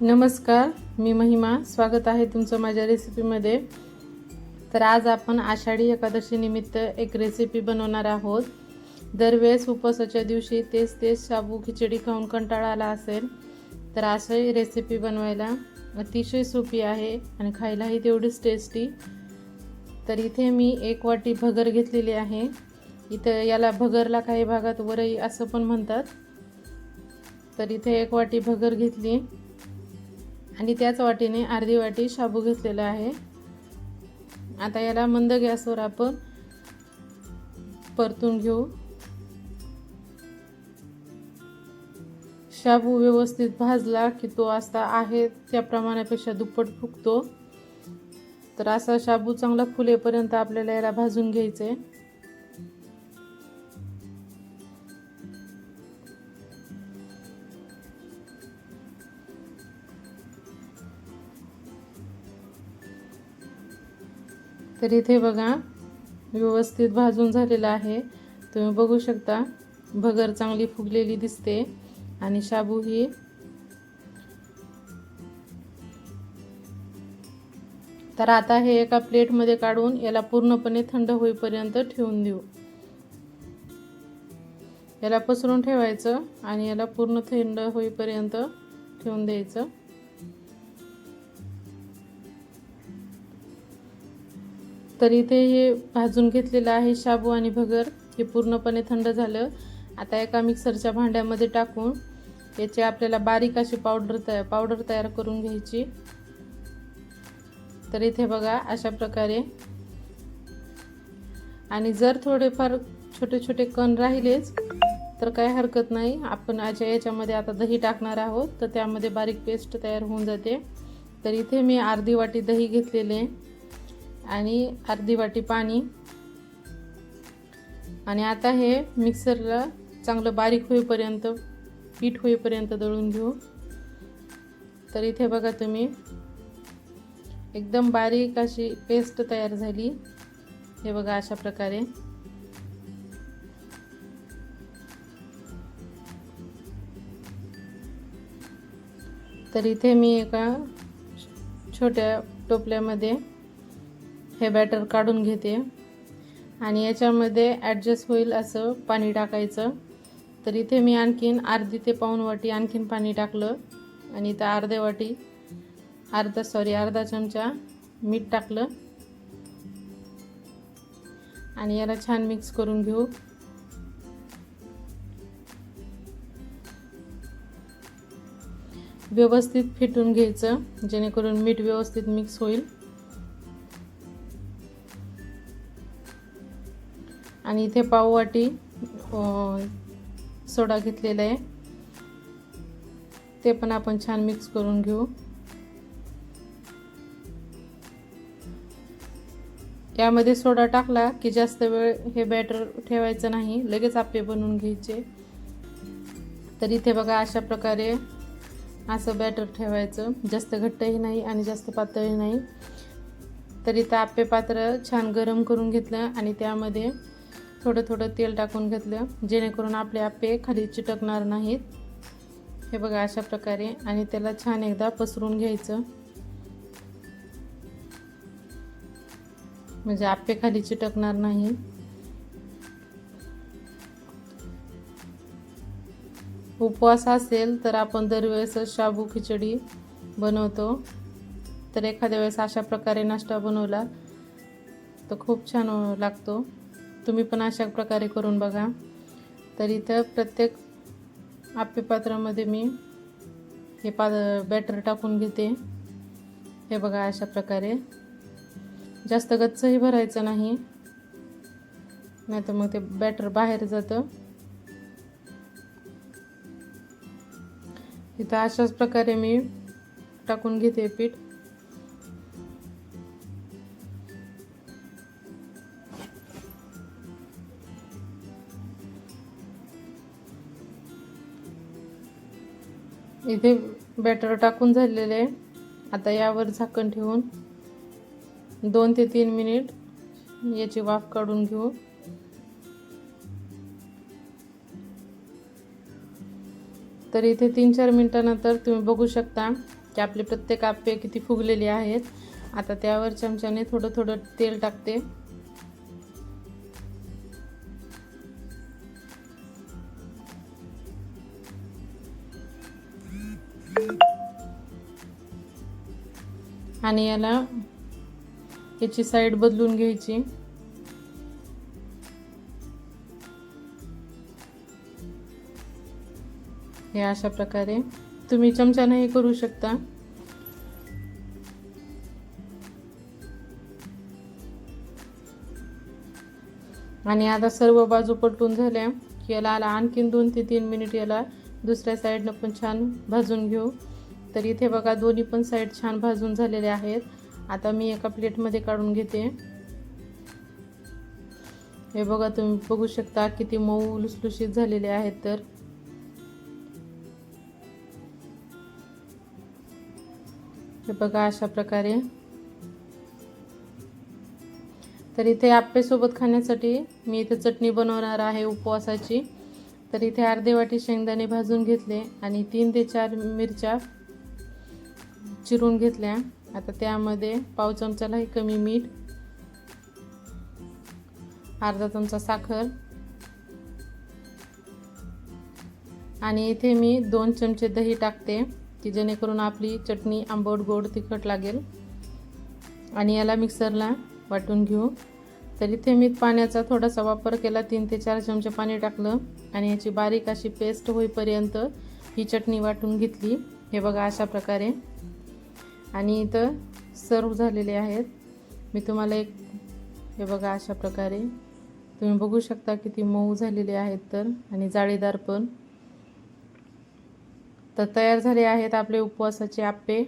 नमस्कार मी महिमा. स्वागत आहे तुमचं माझ्या रेसिपीमध्ये तर आज आपण आषाढी एकादशीनिमित्त एक रेसिपी बनवणार आहोत. दरवेळेस उपवासाच्या दिवशी तेच तेच शाबू खिचडी खाऊन कंटाळा आला असेल तर अशी रेसिपी बनवायला अतिशय सोपी आहे आणि खायलाही तेवढीच टेस्टी तर इथे मी एक वाटी भगर घेतलेली आहे. इथं याला भगरला काही भागात वरई असं पण म्हणतात. तर इथे एक वाटी भगर घेतली. आणि त्याच वाटीने अर्धी वाटी शाबू घेतलेला आहे. आता याला मंद गॅसवर आपण परतून घेऊ. शाबू व्यवस्थित भाजला की तो असा आहे त्या प्रमाणापेक्षा दुप्पट फुगतो. तर असा शाबू चांगला फुलेपर्यंत आपल्याला याला भाजून घ्यायचं आहे तर इथे बघा व्यवस्थित भाजून झालेलं आहे. तुम्ही बघू शकता भगर चांगली फुगलेली दिसते. आणि शाबू ही तर आता हे एका प्लेटमध्ये काढून याला पूर्णपणे थंड होईपर्यंत ठेवून देऊ. याला पसरून ठेवायचं आणि याला पूर्ण थंड होईपर्यंत ठेवून द्यायचं. तर इथे हे भाजून घेतलेलं आहे शाबू आणि भगर. हे पूर्णपणे थंड झालं. आता एका मिक्सरच्या भांड्यामध्ये टाकून याची आपल्याला बारीक अशी पावडर तया पावडर तयार करून घ्यायची. तर इथे बघा अशा प्रकारे. आणि जर थोडेफार छोटे छोटे कण राहिलेच तर काही हरकत नाही. आपण आज याच्यामध्ये आता दही टाकणार आहोत. तर त्यामध्ये बारीक पेस्ट तयार होऊन जाते. तर इथे मी अर्धी वाटी दही घेतलेले. आणि अर्धी वाटी पाणी. आणि आता हे मिक्सरला चांगलं बारीक होईपर्यंत पीठ होईपर्यंत दळून घेऊ. तर इथे बघा तुम्ही एकदम बारीक अशी पेस्ट तयार झाली. हे बघा अशा प्रकारे. तर इथे मी एका छोट्या टोपल्यामध्ये हे बॅटर काढून घेते. आणि याच्यामध्ये ॲडजस्ट होईल असं पाणी टाकायचं. तर इथे मी आणखीन अर्धी ते पाऊण वाटी आणखीन पाणी टाकलं. आणि त्या अर्ध्या वाटी अर्धा सॉरी अर्धा चमचा मीठ टाकलं. आणि याला छान मिक्स करून घेऊ. व्यवस्थित फिटून घ्यायचं जेणेकरून मीठ व्यवस्थित मिक्स होईल. आणि इथे पाववाटी सोडा घेतलेला आहे. ते पण आपण छान मिक्स करून घेऊ. यामध्ये सोडा टाकला की जास्त वेळ हे बॅटर ठेवायचं नाही लगेच आपे बनवून घ्यायचे. तर इथे बघा अशा प्रकारे असं बॅटर ठेवायचं. जास्त घट्टही नाही आणि जास्त पातळही नाही. तर इथं आप्पे पात्र छान गरम करून घेतलं आणि त्यामध्ये थोडं थोडं तेल टाकून घेतलं जेणेकरून आपले आप्पे खाली चिटकणार नाहीत. हे बघा अशा प्रकारे आणि त्याला छान एकदा पसरून घ्यायचं. म्हणजे आप्पे खाली चिटकणार नाही. उपवास असेल तर आपण दरवेळेस शाबू खिचडी बनवतो. तर एखाद्या वेळेस अशा प्रकारे नाश्ता बनवला तर खूप छान लागतो. तुम्ही पण अशा प्रकारे करून बघा. तर इथं प्रत्येक आप्पे पात्रामध्ये मी हे पा बॅटर टाकून घेते. हे बघा अशा प्रकारे. जास्त गच्चही भरायचं नाही. नाहीतर मग ते बॅटर बाहेर जातं. इथं अशाच प्रकारे मी टाकून घेते पीठ. इथे बॅटर टाकून झालेले आहे. आता यावर झाकण ठेवून दोन ते तीन मिनिट याची वाफ काढून घेऊ. तर इथे तीन चार मिनटानंतर तुम्ही बघू शकता की आपली प्रत्येक आप्पे किती फुगलेली आहेत. आता त्यावर चमच्याने थोडं थोडं तेल टाकते. आणि याला याची साईड बदलून घ्यायची. हे अशा प्रकारे तुम्ही चमच्यानेही करू शकता. आणि आता सर्व बाजू पलटून झाल्या की याला आला आणखीन दोन ते तीन मिनिट याला दुसऱ्या साईडनं पण छान भाजून घेऊ. तर इथे बघा दोन्ही पण साईड छान भाजून झालेले आहेत. आता मी एका प्लेटमध्ये काढून घेते. हे बघा तुम्ही बघू शकता किती मऊ लुसलुशीत झालेले आहेत तर. हे बघा अशा प्रकारे. तर इथे आप्पेसोबत खाण्यासाठी मी इथे चटणी बनवणार आहे उपवासाची. तर इथे अर्धे वाटी शेंगदाणे भाजून घेतले आणि तीन ते चार मिरच्या चिरून घेतल्या. आता त्यामध्ये पाव चमचालाही कमी मीठ अर्धा चमचा साखर आणि इथे मी दोन चमचे दही टाकते की जेणेकरून आपली चटणी आंबट गोड तिखट लागेल. आणि याला मिक्सरला वाटून घेऊ. तर इथे मी पाण्याचा थोडासा वापर केला तीन ते चार चमचे पाणी टाकलं आणि याची बारीक अशी पेस्ट होईपर्यंत ही चटणी वाटून घेतली. हे बघा अशा प्रकारे. आणि इथं सर्व झालेले आहेत. मी तुम्हाला एक हे बघा अशा प्रकारे. तुम्ही बघू शकता किती मऊ झालेले आहेत तर आणि जाळीदार पण. तर तयार झाले आहेत आपले उपवासाचे आप्पे.